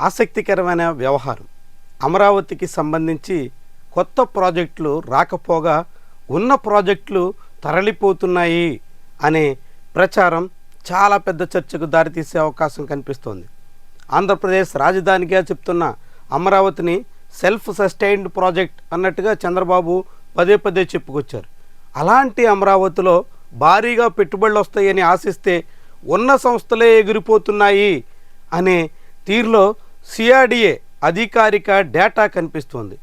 ఆసక్తికరమైన వ్యవహారం. అమరావతికి సంబంధించి కొత్త ప్రాజెక్టులు రాకపోగా ఉన్న ప్రాజెక్టులు తరలిపోతున్నాయి అనే ప్రచారం చాలా పెద్ద చర్చకు దారితీసే అవకాశం కనిపిస్తోంది. ఆంధ్రప్రదేశ్ రాజధానిగా చెప్తున్న అమరావతిని సెల్ఫ్ సస్టైన్డ్ ప్రాజెక్ట్ అన్నట్టుగా చంద్రబాబు పదే పదే చెప్పుకొచ్చారు. అలాంటి అమరావతిలో భారీగా పెట్టుబడులు వస్తాయని ఆశిస్తే ఉన్న సంస్థలే ఎగిరిపోతున్నాయి అనే తీరులో సిఆర్డిఏ అధికారిక డేటా కనిపిస్తోంది.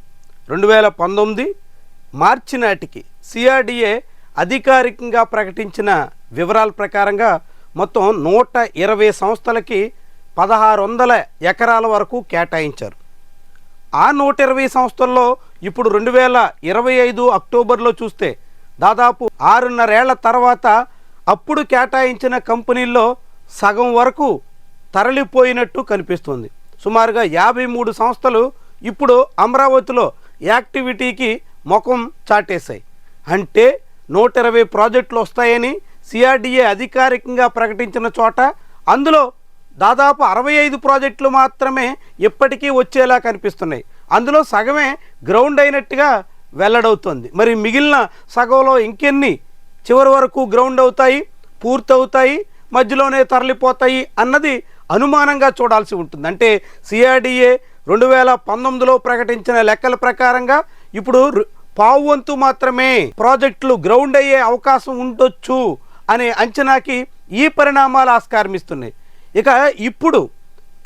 రెండు వేల పంతొమ్మిది మార్చి నాటికి సిఆర్డిఏ అధికారికంగా ప్రకటించిన వివరాల ప్రకారంగా మొత్తం నూట ఇరవై సంస్థలకి పదహారు వందల ఎకరాల వరకు కేటాయించారు. ఆ నూట ఇరవై సంస్థల్లో ఇప్పుడు రెండు వేల ఇరవై ఐదు అక్టోబర్లో చూస్తే దాదాపు ఆరున్నరేళ్ళ తర్వాత అప్పుడు కేటాయించిన కంపెనీల్లో సగం వరకు తరలిపోయినట్టు కనిపిస్తుంది. సుమారుగా యాభై మూడు సంస్థలు ఇప్పుడు అమరావతిలో యాక్టివిటీకి ముఖం చాటేశాయి. అంటే నూట ఇరవై ప్రాజెక్టులు వస్తాయని సిఆర్డిఏ అధికారికంగా ప్రకటించిన చోట అందులో దాదాపు అరవై ఐదు ప్రాజెక్టులు మాత్రమే ఇప్పటికీ వచ్చేలా కనిపిస్తున్నాయి. అందులో సగమే గ్రౌండ్ అయినట్టుగా వెల్లడవుతుంది. మరి మిగిలిన సగంలో ఇంకెన్ని చివరి వరకు గ్రౌండ్ అవుతాయి పూర్తవుతాయి మధ్యలోనే తరలిపోతాయి అన్నది అనుమానంగా చూడాల్సి ఉంటుంది. అంటే సిఆర్డిఏ రెండు వేల పంతొమ్మిదిలో ప్రకటించిన లెక్కల ప్రకారంగా ఇప్పుడు రు- పావు వంతు మాత్రమే ప్రాజెక్టులు గ్రౌండ్ అయ్యే అవకాశం ఉండొచ్చు అనే అంచనాకి ఈ పరిణామాలు ఆస్కారమిస్తున్నాయి. ఇక ఇప్పుడు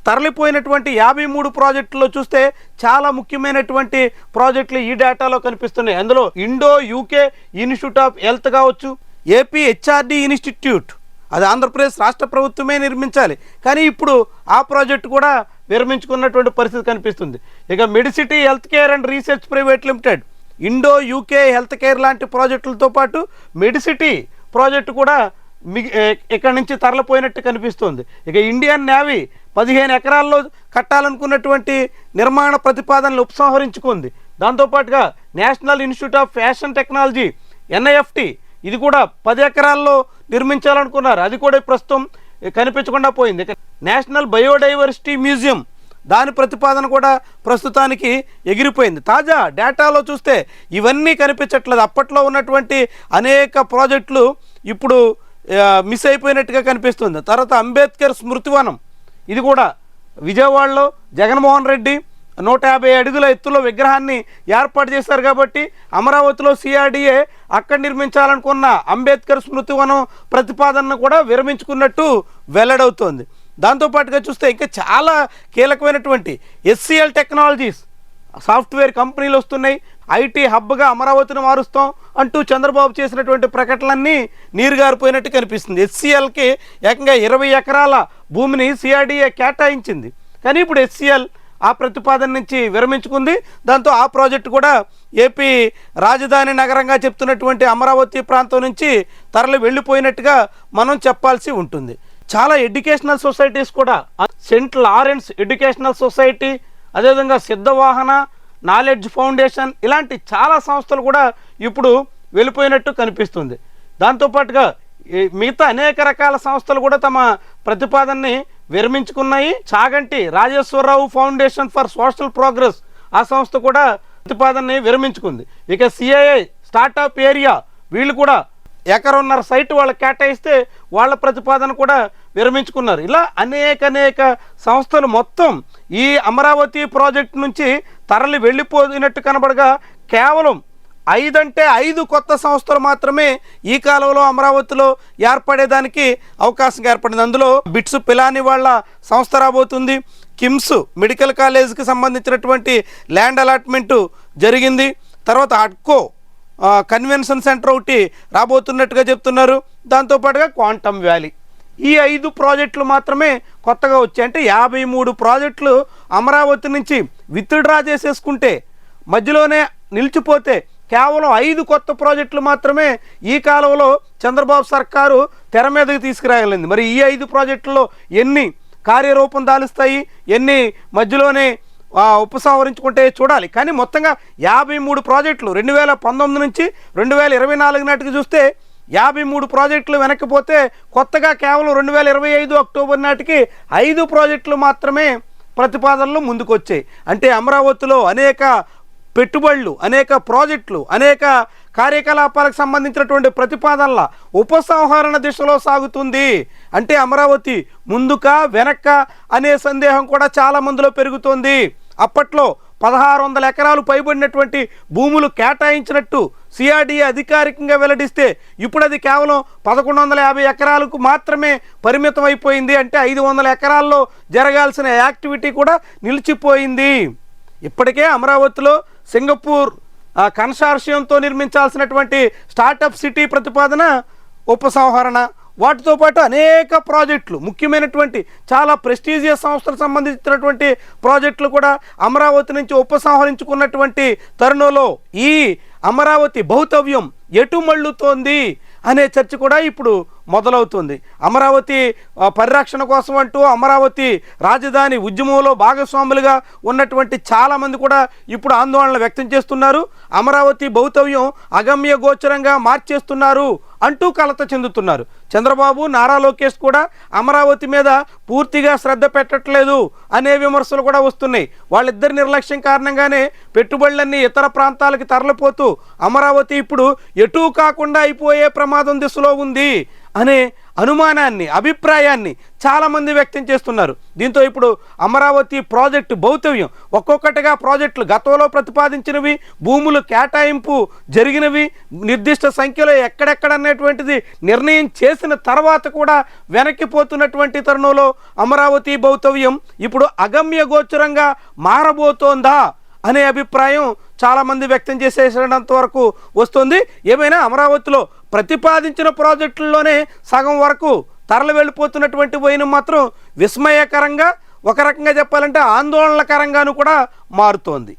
తరలిపోయినటువంటి యాభై మూడు ప్రాజెక్టుల్లో చూస్తే చాలా ముఖ్యమైనటువంటి ప్రాజెక్టులు ఈ డేటాలో కనిపిస్తున్నాయి. అందులో Indo UK institute of health కావచ్చు ఏపీ హెచ్ఆర్డి ఇన్స్టిట్యూట్ అది ఆంధ్రప్రదేశ్ రాష్ట్ర ప్రభుత్వమే నిర్మించాలి. కానీ ఇప్పుడు ఆ ప్రాజెక్టు కూడా విరమించుకున్నటువంటి పరిస్థితి కనిపిస్తుంది. ఇక Medicity health care and research private limited Indo UK health care లాంటి ప్రాజెక్టులతో పాటు మెడిసిటీ ప్రాజెక్టు కూడా మిగి ఇక్కడ నుంచి తరలిపోయినట్టు కనిపిస్తుంది. ఇక ఇండియన్ నేవీ పదిహేను ఎకరాల్లో కట్టాలనుకున్నటువంటి నిర్మాణ ప్రతిపాదనలు ఉపసంహరించుకుంది. దాంతోపాటుగా national institute of fashion technology NIFT ఇది కూడా పది ఎకరాల్లో నిర్మించాలనుకున్నారు. అది కూడా ప్రస్తుతం కనిపించకుండా పోయింది. నేషనల్ బయోడైవర్సిటీ మ్యూజియం దాని ప్రతిపాదన కూడా ప్రస్తుతానికి ఎగిరిపోయింది. తాజా డేటాలో చూస్తే ఇవన్నీ కనిపించట్లేదు. అప్పట్లో ఉన్నటువంటి అనేక ప్రాజెక్టులు ఇప్పుడు మిస్ అయిపోయినట్టుగా కనిపిస్తుంది. తర్వాత అంబేద్కర్ స్మృతివనం ఇది కూడా విజయవాడలో జగన్మోహన్ రెడ్డి నూట యాభై అడుగుల ఎత్తులో విగ్రహాన్ని ఏర్పాటు చేశారు కాబట్టి అమరావతిలో సిఆర్డిఏ అక్కడ నిర్మించాలనుకున్న అంబేద్కర్ స్మృతివనం ప్రతిపాదనను కూడా విరమించుకున్నట్టు వెల్లడవుతోంది. దాంతోపాటుగా చూస్తే ఇంకా చాలా కీలకమైనటువంటి ఎస్సీఎల్ టెక్నాలజీస్ సాఫ్ట్వేర్ కంపెనీలు వస్తున్నాయి. ఐటీ హబ్గా అమరావతిని మారుస్తాం అంటూ చంద్రబాబు చేసినటువంటి ప్రకటనలన్నీ నీరుగారిపోయినట్టు కనిపిస్తుంది. ఎస్సీఎల్కి ఏకంగా ఇరవై ఎకరాల భూమిని సిఆర్డీఏ కేటాయించింది. కానీ ఇప్పుడు ఎస్సీఎల్ ఆ ప్రతిపాదన నుంచి విరమించుకుంది. దాంతో ఆ ప్రాజెక్టు కూడా ఏపీ రాజధాని నగరంగా చెప్తున్నటువంటి అమరావతి ప్రాంతం నుంచి తరలి వెళ్ళిపోయినట్టుగా మనం చెప్పాల్సి ఉంటుంది. చాలా ఎడ్యుకేషనల్ సొసైటీస్ కూడా సెంట్ లారెన్స్ ఎడ్యుకేషనల్ సొసైటీ అదేవిధంగా సిద్ధవాహన నాలెడ్జ్ ఫౌండేషన్ ఇలాంటి చాలా సంస్థలు కూడా ఇప్పుడు వెళ్ళిపోయినట్టు కనిపిస్తుంది. దాంతోపాటుగా మిగతా అనేక రకాల సంస్థలు కూడా తమ ప్రతిపాదనని విరమించుకున్నాయి. Chaganti Rajeswara Rao foundation for social progress ఆ సంస్థ కూడా ప్రతిపాదనని విరమించుకుంది. ఇక సిఐఐ స్టార్టప్ ఏరియా వీళ్ళు కూడా ఎకరన్నర సైట్ వాళ్ళకి కేటాయిస్తే వాళ్ళ ప్రతిపాదన కూడా విరమించుకున్నారు. ఇలా అనేక అనేక సంస్థలు మొత్తం ఈ అమరావతి ప్రాజెక్టు నుంచి తరలి వెళ్ళిపోయినట్టు కనబడగా కేవలం ఐదంటే ఐదు కొత్త సంస్థలు మాత్రమే ఈ కాలంలో అమరావతిలో ఏర్పడేదానికి అవకాశం ఏర్పడింది. అందులో బిట్స్ పిలాని వాళ్ళ సంస్థ రాబోతుంది. కిమ్స్ మెడికల్ కాలేజ్కి సంబంధించినటువంటి ల్యాండ్ అలాట్మెంటు జరిగింది. తర్వాత అడ్కో కన్వెన్షన్ సెంటర్ ఒకటి రాబోతున్నట్టుగా చెప్తున్నారు. దాంతోపాటుగా క్వాంటమ్ వ్యాలీ. ఈ ఐదు ప్రాజెక్టులు మాత్రమే కొత్తగా వచ్చాయి. అంటే యాభై మూడు ప్రాజెక్టులు అమరావతి నుంచి విత్డ్రా చేసేసుకుంటే మధ్యలోనే నిలిచిపోతే కేవలం ఐదు కొత్త ప్రాజెక్టులు మాత్రమే ఈ కాలంలో చంద్రబాబు సర్కారు తెర మీదకి తీసుకురాగలింది మరి ఈ ఐదు ప్రాజెక్టుల్లో ఎన్ని కార్యరూపం దాలుస్తాయి? ఎన్ని మధ్యలోనే ఉపసంహరించుకుంటే చూడాలి. కానీ మొత్తంగా యాభై మూడు ప్రాజెక్టులు రెండు వేల పంతొమ్మిది నుంచి రెండు వేల ఇరవై నాలుగు నాటికి చూస్తే యాభై మూడు ప్రాజెక్టులు వెనక్కిపోతే కొత్తగా కేవలం రెండు వేల ఇరవై ఐదు అక్టోబర్ నాటికి ఐదు ప్రాజెక్టులు మాత్రమే ప్రతిపాదనలు ముందుకొచ్చాయి. అంటే అమరావతిలో అనేక పెట్టుబడులు అనేక ప్రాజెక్టులు అనేక కార్యకలాపాలకు సంబంధించినటువంటి ప్రతిపాదనల ఉపసంహరణ దిశలో సాగుతుంది. అంటే అమరావతి ముందుక వెనక్క అనే సందేహం కూడా చాలా మందిలో పెరుగుతోంది. అప్పట్లో పదహారు వందల ఎకరాలు పైబడినటువంటి భూములు కేటాయించినట్టు సిఆర్డీఏ అధికారికంగా వెల్లడిస్తే ఇప్పుడు అది కేవలం పదకొండు వందల యాభై ఎకరాలకు మాత్రమే పరిమితం అయిపోయింది. అంటే ఐదు వందల ఎకరాల్లో జరగాల్సిన యాక్టివిటీ కూడా నిలిచిపోయింది. ఇప్పటికే అమరావతిలో సింగపూర్ కన్సార్షియంతో నిర్మించాల్సినటువంటి స్టార్టప్ సిటీ ప్రతిపాదన ఉపసంహరణ. వాటితో పాటు అనేక ప్రాజెక్టులు ముఖ్యమైనటువంటి చాలా ప్రెస్టీజియస్ సంస్థలకు సంబంధించినటువంటి ప్రాజెక్టులు కూడా అమరావతి నుంచి ఉపసంహరించుకున్నటువంటి తరుణంలో ఈ అమరావతి భౌతవ్యం ఎటు మళ్ళుతోంది అనే చర్చ కూడా ఇప్పుడు మొదలవుతుంది. అమరావతి పరిరక్షణ కోసం అంటూ అమరావతి రాజధాని ఉద్యమంలో భాగస్వాములుగా ఉన్నటువంటి చాలామంది కూడా ఇప్పుడు ఆందోళన వ్యక్తం చేస్తున్నారు. అమరావతి భౌతవ్యం అగమ్య గోచరంగా మార్చేస్తున్నారు అంటూ కలత చెందుతున్నారు. చంద్రబాబు నారా లోకేష్ కూడా అమరావతి మీద పూర్తిగా శ్రద్ధ పెట్టట్లేదు అనే విమర్శలు కూడా వస్తున్నాయి. వాళ్ళిద్దరి నిర్లక్ష్యం కారణంగానే పెట్టుబడులన్నీ ఇతర ప్రాంతాలకు తరలిపోతూ అమరావతి ఇప్పుడు ఎటూ కాకుండా అయిపోయే ప్రమాదం దిశలో ఉంది అనే అనుమానాన్ని అభిప్రాయాన్ని చాలామంది వ్యక్తం చేస్తున్నారు. దీంతో ఇప్పుడు అమరావతి ప్రాజెక్టు భౌతవ్యం ఒక్కొక్కటిగా ప్రాజెక్టులు గతంలో ప్రతిపాదించినవి భూములు కేటాయింపు జరిగినవి నిర్దిష్ట సంఖ్యలో ఎక్కడెక్కడ అనేటువంటిది నిర్ణయం చేసిన తర్వాత కూడా వెనక్కిపోతున్నటువంటి తరుణంలో అమరావతి భౌతవ్యం ఇప్పుడు అగమ్య గోచరంగా మారబోతోందా అనే అభిప్రాయం చాలామంది వ్యక్తం చేసేసినంత వరకు వస్తుంది. ఏమైనా అమరావతిలో ప్రతిపాదించిన ప్రాజెక్టుల్లోనే సగం వరకు తరలి వెళ్ళిపోతున్నటువంటి పోయిన మాత్రం విస్మయకరంగా ఒక రకంగా చెప్పాలంటే ఆందోళనకరంగాను కూడా మారుతోంది.